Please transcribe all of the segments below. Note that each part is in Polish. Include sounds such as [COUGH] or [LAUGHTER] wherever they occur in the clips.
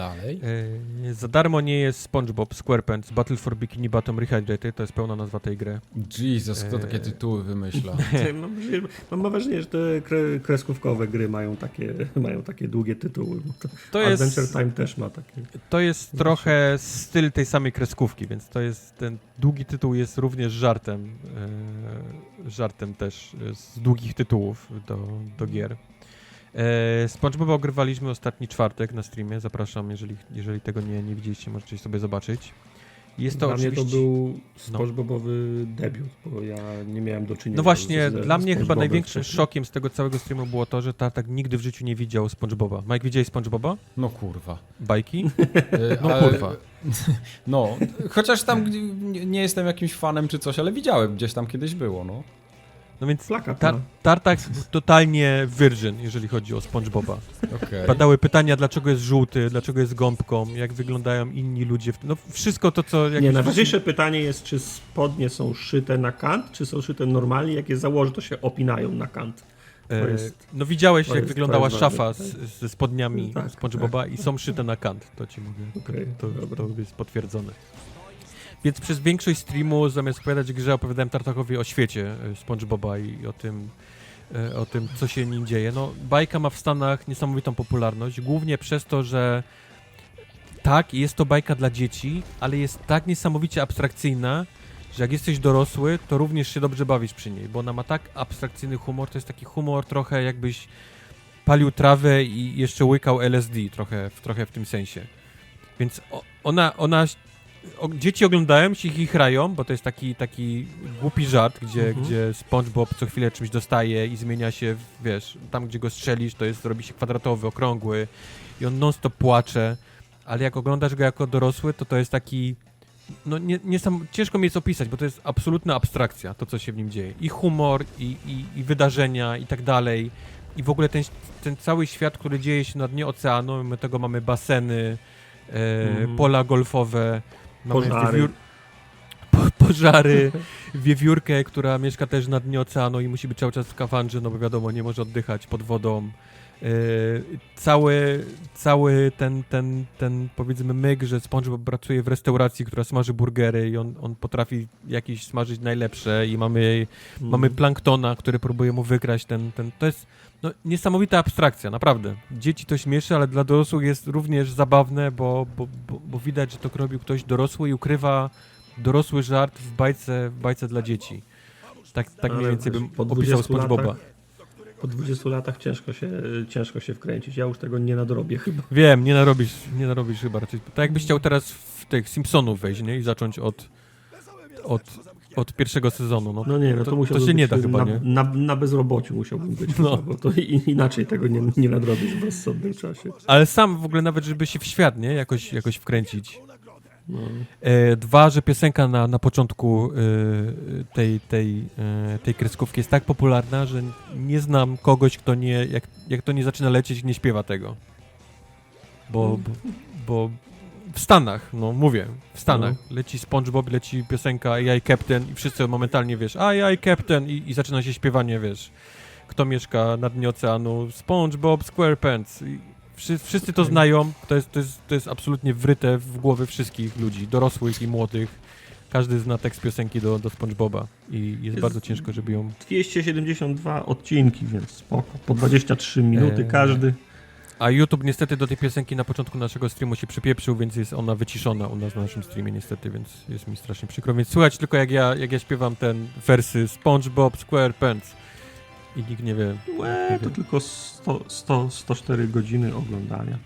Dalej. E, za darmo nie jest SpongeBob SquarePants Battle for Bikini Bottom Rehydrated, to jest pełna nazwa tej gry. Jesus, kto Eee. takie tytuły wymyśla? [LAUGHS] Mam, wrażenie- mam, mam wrażenie, że te kre, kreskówkowe gry mają takie, mają takie długie tytuły. To, jest, Adventure Time też ma takie. to jest trochę styl tej samej kreskówki, więc to jest, ten długi tytuł jest również żartem, e, żartem też e, z długich tytułów do, do gier. E, SpongeBoba ogrywaliśmy ostatni czwartek na streamie, zapraszam, jeżeli, jeżeli tego nie, nie widzieliście, możecie sobie zobaczyć. Jest to Dla oczywiście... mnie to był SpongeBobowy debiut, bo ja nie miałem do czynienia No właśnie, z, dla mnie chyba największym wcześniej. szokiem z tego całego streamu było to, że Tartak nigdy w życiu nie widział SpongeBoba. Mike, widziałeś SpongeBoba? No kurwa. Bajki? [LAUGHS] E, No ale- kurwa. [LAUGHS] No, chociaż tam nie- nie jestem jakimś fanem czy coś, ale widziałem, gdzieś tam kiedyś było, no. No więc Plakat Tar. Tartak totalnie virgin, jeżeli chodzi o SpongeBoba. [LAUGHS] Okej. Padały pytania, dlaczego jest żółty, dlaczego jest gąbką, jak wyglądają inni ludzie. W tym. No wszystko to, co... Nie, najważniejsze pytanie jest, czy spodnie są szyte na kant, czy są szyte normalnie. Jak je założy, to się opinają na kant. to E, jest- no widziałeś, to jak jest- wyglądała to szafa z, ze spodniami Tak, SpongeBoba i są szyte na kant, to ci mówię. Okej, to, dobra. to jest potwierdzone. Więc przez większość streamu, zamiast opowiadać grze, opowiadałem Tartakowi o świecie e, SpongeBoba i o tym, e, o tym, co się nim dzieje. No, bajka ma w Stanach niesamowitą popularność, głównie przez to, że tak, jest to bajka dla dzieci, ale jest tak niesamowicie abstrakcyjna, że jak jesteś dorosły, to również się dobrze bawisz przy niej, bo ona ma tak abstrakcyjny humor, to jest taki humor trochę jakbyś palił trawę i jeszcze łykał LSD, trochę, trochę w tym sensie. Więc ona, ona, o, dzieci oglądają się i chrają, bo to jest taki, taki głupi żart, gdzie, Mhm. gdzie SpongeBob co chwilę czymś dostaje i zmienia się, w- wiesz, tam gdzie go strzelisz, to jest, robi się kwadratowy, okrągły i on non stop płacze, ale jak oglądasz go jako dorosły, to to jest taki, no nie, nie sam, ciężko mi jest opisać, bo to jest absolutna abstrakcja, to co się w nim dzieje. I humor, i, i, i wydarzenia, i tak dalej. I w ogóle ten, ten cały świat, który dzieje się na dnie oceanu, my tego mamy baseny, e, Mhm. pola golfowe, Pożary. wiewiór, po, pożary, wiewiórkę, która mieszka też na dnie oceanu i musi być cały czas w kafandrze, no bo wiadomo, nie może oddychać pod wodą. E, cały, cały ten, ten, ten powiedzmy myk, że SpongeBob pracuje w restauracji, która smaży burgery i on, on potrafi jakieś smażyć najlepsze i mamy Mamy Mhm. planktona, który próbuje mu wykraść ten, ten. To jest no, niesamowita abstrakcja, naprawdę. Dzieci to śmieszy, ale dla dorosłych jest również zabawne, bo, bo, bo, bo widać, że to robił ktoś dorosły i ukrywa dorosły żart w bajce, w bajce dla dzieci. Tak, tak mniej więcej bym opisał 20 SpongeBoba. latach- Po 20 latach ciężko się, ciężko się wkręcić. Ja już tego nie nadrobię chyba. Wiem, nie narobisz, nie narobisz chyba raczej. Tak jakbyś chciał teraz w tych Simpsonów wejść, nie? I zacząć od, od, od pierwszego sezonu. No, No nie, no to, to, musiałbym się nie da chyba, na, nie? Na, na bezrobociu musiałbym być, No. bo to inaczej tego nie, nie nadrobisz w rozsądnym czasie. Ale sam w ogóle nawet, żeby się w świat, nie? Jakoś, jakoś wkręcić. No. Dwa, że piosenka na, na początku e, tej, tej, e, tej kreskówki jest tak popularna, że nie znam kogoś, kto nie, jak, jak to nie zaczyna lecieć, nie śpiewa tego. Bo, bo, bo w Stanach, no mówię, w Stanach. Leci SpongeBob, leci piosenka AI Captain i wszyscy momentalnie, wiesz, AI Captain i, i zaczyna się śpiewanie, wiesz, kto mieszka na dnie oceanu, SpongeBob SquarePants. I wszyscy to znają, to jest, to, jest, to jest absolutnie wryte w głowy wszystkich ludzi, dorosłych i młodych. Każdy zna tekst piosenki do, do SpongeBoba i jest, Jest- bardzo ciężko, żeby ją... 272 odcinki, więc spoko. Po 23 minuty Eee. każdy. A YouTube niestety do tej piosenki na początku naszego streamu się przypieprzył, więc jest ona wyciszona u nas na naszym streamie niestety, więc jest mi strasznie przykro. Więc słychać tylko jak ja, jak ja śpiewam ten wersy SpongeBob SquarePants i nikt nie wie. Łe, to tylko 100, 100, 104 godziny oglądania.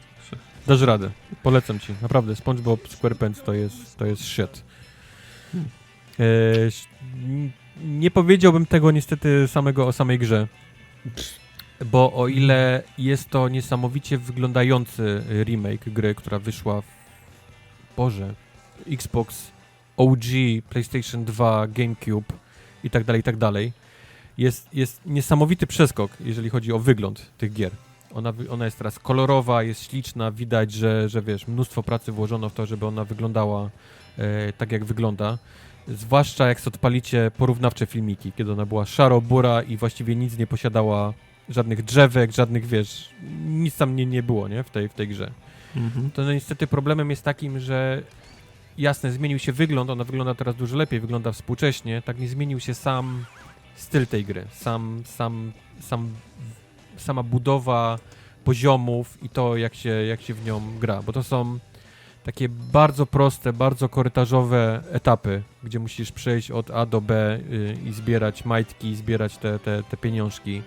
Dasz radę. Polecam ci. Naprawdę, SpongeBob SquarePants to jest, to jest shit. Hmm. E, nie powiedziałbym tego niestety samego o samej grze. Bo o ile jest to niesamowicie wyglądający remake gry, która wyszła w Boże, Xbox OG, PlayStation 2, GameCube i tak dalej, i tak dalej. Jest, jest niesamowity przeskok, jeżeli chodzi o wygląd tych gier. Ona, ona jest teraz kolorowa, jest śliczna, widać, że, że wiesz, mnóstwo pracy włożono w to, żeby ona wyglądała e, tak, jak wygląda. Zwłaszcza jak odpalicie porównawcze filmiki, kiedy ona była szaro-bura i właściwie nic nie posiadała, żadnych drzewek, żadnych, wiesz, nic tam nie, nie było, nie, w tej, w tej grze. Mhm. To no niestety problemem jest takim, że jasne, zmienił się wygląd, ona wygląda teraz dużo lepiej, wygląda współcześnie, tak nie zmienił się sam styl tej gry, sam, sam, sam, sama budowa poziomów i to, jak się, jak się w nią gra, bo to są takie bardzo proste, bardzo korytarzowe etapy, gdzie musisz przejść od A do B y, i zbierać majtki, zbierać te, te, te pieniążki.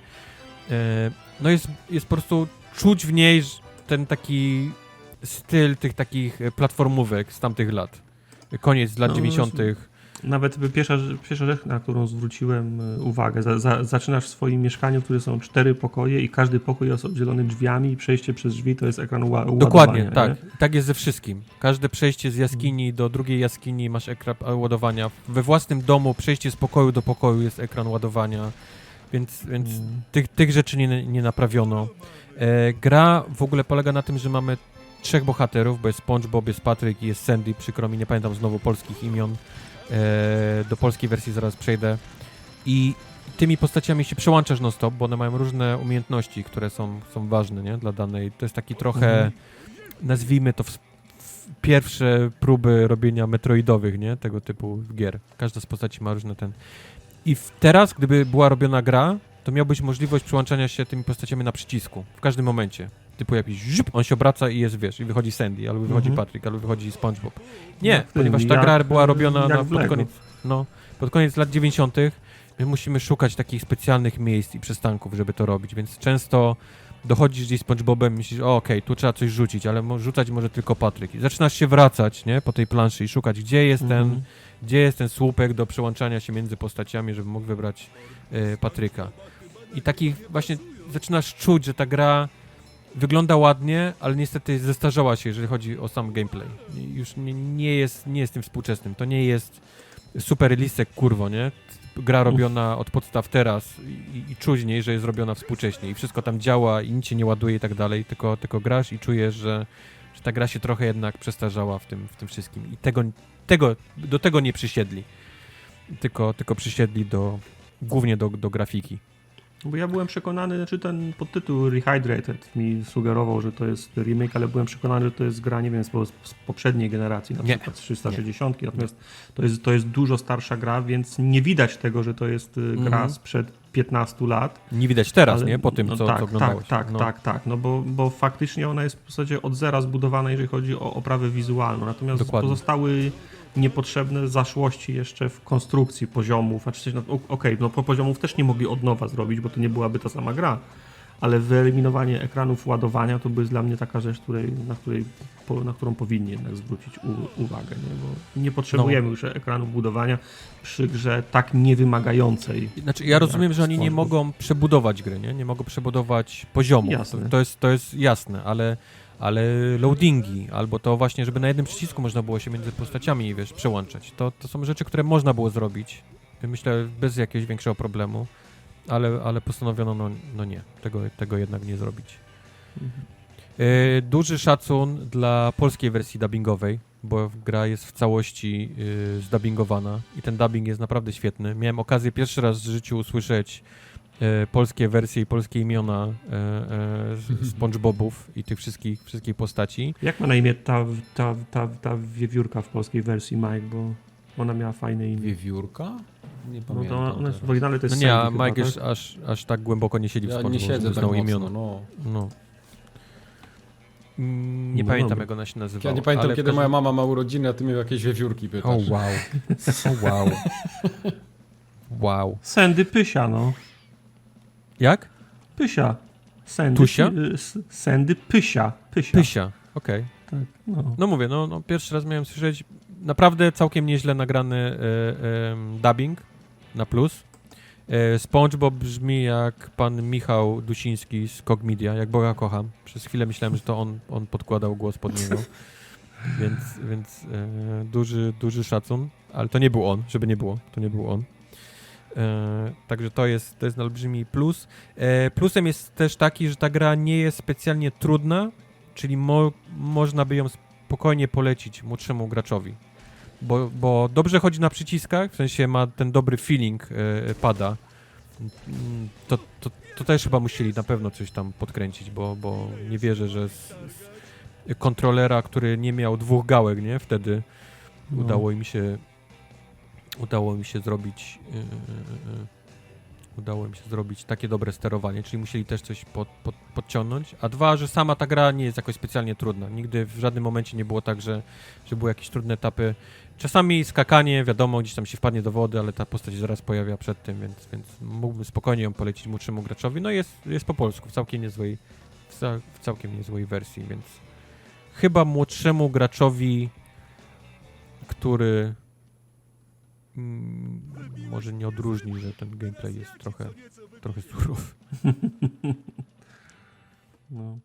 E, no jest, jest po prostu czuć w niej ten taki styl tych takich e, platformówek z tamtych lat. Koniec lat No, 90. Nawet pierwsza, pierwsza rzecz, na którą zwróciłem e, uwagę, za, za, zaczynasz w swoim mieszkaniu, które są cztery pokoje i każdy pokój jest oddzielony drzwiami i przejście przez drzwi to jest ekran ła, Dokładnie, ładowania, tak. nie? Tak jest ze wszystkim. Każde przejście z jaskini do drugiej jaskini masz ekran ładowania. We własnym domu przejście z pokoju do pokoju jest ekran ładowania, więc, więc Mm. tych, tych rzeczy nie, nie naprawiono. E, gra w ogóle polega na tym, że mamy trzech bohaterów, bo jest SpongeBob, jest Patrick i jest Sandy, przykro mi, nie pamiętam znowu polskich imion. E, do polskiej wersji zaraz przejdę. I tymi postaciami się przełączasz non-stop, bo one mają różne umiejętności, które są, są ważne, nie? Dla danej. To jest taki trochę, Mhm. nazwijmy to, w, w pierwsze próby robienia metroidowych, nie? Tego typu gier. Każda z postaci ma różne ten. I w, teraz, gdyby była robiona gra, to miałbyś możliwość przyłączania się tymi postaciami na przycisku. W każdym momencie. Typu jakiś ziup, on się obraca i jest, wiesz, i wychodzi Sandy, albo wychodzi Mhm. Patrick, albo wychodzi SpongeBob. Nie, tym, ponieważ ta jak- gra była robiona na, pod koniec, no, pod koniec lat 90. My musimy szukać takich specjalnych miejsc i przystanków, żeby to robić, więc często dochodzisz gdzieś z SpongeBobem i myślisz, okej, tu trzeba coś rzucić, ale rzucać może tylko Patryk. I zaczynasz się wracać, nie, po tej planszy i szukać, gdzie jest ten, Mhm. gdzie jest ten słupek do przełączania się między postaciami, żeby mógł wybrać y, Patryka. I takich właśnie zaczynasz czuć, że ta gra wygląda ładnie, ale niestety zestarzała się, jeżeli chodzi o sam gameplay. Już nie, nie, jest, nie jest tym współczesnym. To nie jest super lisek, kurwo, nie? Gra robiona od podstaw teraz i, i czuć niej, że jest robiona współcześnie i wszystko tam działa i nic się nie ładuje i tak dalej, tylko, tylko grasz i czujesz, że, że ta gra się trochę jednak przestarzała w tym, w tym wszystkim i tego, tego, do tego nie przysiedli. Tylko, tylko przysiedli do, głównie do, do grafiki. Bo ja byłem przekonany, znaczy ten podtytuł Rehydrated mi sugerował, że to jest remake, ale byłem przekonany, że to jest gra, nie wiem, z, z poprzedniej generacji, na Nie. przykład z 360, natomiast to jest, to jest dużo starsza gra, więc nie widać tego, że to jest y, gra Mhm. sprzed 15 lat. Nie widać teraz, Ale- nie? Po tym, no co, tak, co oglądałeś. Tak, tak, no. tak, tak, no bo, bo faktycznie ona jest w zasadzie od zera zbudowana, jeżeli chodzi o oprawę wizualną, natomiast Dokładnie. pozostały niepotrzebne zaszłości jeszcze w konstrukcji poziomów, znaczy, no, o- okej, no po poziomów też nie mogli od nowa zrobić, bo to nie byłaby ta sama gra, ale wyeliminowanie ekranów ładowania to by jest dla mnie taka rzecz, której, na, której, po, na którą powinni jednak zwrócić u, uwagę, nie? bo nie potrzebujemy No. już ekranów budowania przy grze tak niewymagającej. Znaczy, ja rozumiem, że oni nie mogą przebudować gry, nie? Nie mogą przebudować poziomu. Jasne. To, to, jest, to jest jasne, ale, ale loadingi, albo to właśnie, żeby na jednym przycisku można było się między postaciami, wiesz, przełączać. To, to są rzeczy, które można było zrobić. Myślę, bez jakiegoś większego problemu, ale, ale postanowiono, no, no nie, tego, tego jednak nie zrobić. E, duży szacun dla polskiej wersji dubbingowej, bo gra jest w całości y, zdubbingowana i ten dubbing jest naprawdę świetny. Miałem okazję pierwszy raz w życiu usłyszeć e, polskie wersje i polskie imiona e, e, z- [LAUGHS] SpongeBobów i tych wszystkich, wszystkich postaci. Jak ma na imię ta, ta, ta, ta wiewiórka w polskiej wersji, Mike, bo ona miała fajne imię. Wiewiórka? Nie No pamiętam. to ona, w oryginale to No jest nie, a chyba, Mike już tak? aż, aż tak głęboko nie siedzi w Ja SpongeBob, nie siedzę tak mocno, imiona. no. No. Mm, Nie No pamiętam, jak ona się nazywała. Ja nie pamiętam, kiedy każdym- moja mama ma urodziny, a ty mnie jakieś wiewiórki pytasz. O wow. [LAUGHS] O wow. Wow. Sandy Pysia, no. Jak? Pysia. Sandy, Tusia? S- Sandy Pysia. Pysia. Pysia. Okej. Tak, no. No mówię, no, no pierwszy raz miałem słyszeć naprawdę całkiem nieźle nagrany e, dubbing na plus. E, SpongeBob brzmi jak pan Michał Dusiński z Cogmedia, jak Boga kocham. Przez chwilę myślałem, że to on, on podkładał głos pod niego. [LAUGHS] Więc, więc e, duży, duży szacun, ale to nie był on, żeby nie było, to nie był on. E, także to jest, to jest olbrzymi plus. E, plusem jest też taki, że ta gra nie jest specjalnie trudna, czyli mo, można by ją spokojnie polecić młodszemu graczowi. bo, bo dobrze chodzi na przyciskach, w sensie ma ten dobry feeling e, pada. To, to, to też chyba musieli na pewno coś tam podkręcić, bo, bo nie wierzę, że z, z kontrolera, który nie miał dwóch gałek, nie? Wtedy No. udało im się udało mi się zrobić yy, yy, udało mi się zrobić takie dobre sterowanie, czyli musieli też coś pod, pod, podciągnąć, a dwa, że sama ta gra nie jest jakoś specjalnie trudna. Nigdy w żadnym momencie nie było tak, że, że były jakieś trudne etapy. Czasami skakanie, wiadomo, gdzieś tam się wpadnie do wody, ale ta postać zaraz pojawia przed tym, więc, więc mógłbym spokojnie ją polecić młodszemu graczowi. No jest, jest po polsku, w całkiem niezłej, w, w całkiem niezłej wersji, więc chyba młodszemu graczowi, który mm, może nie odróżni, że ten gameplay jest trochę, trochę surowy. [LAUGHS] No.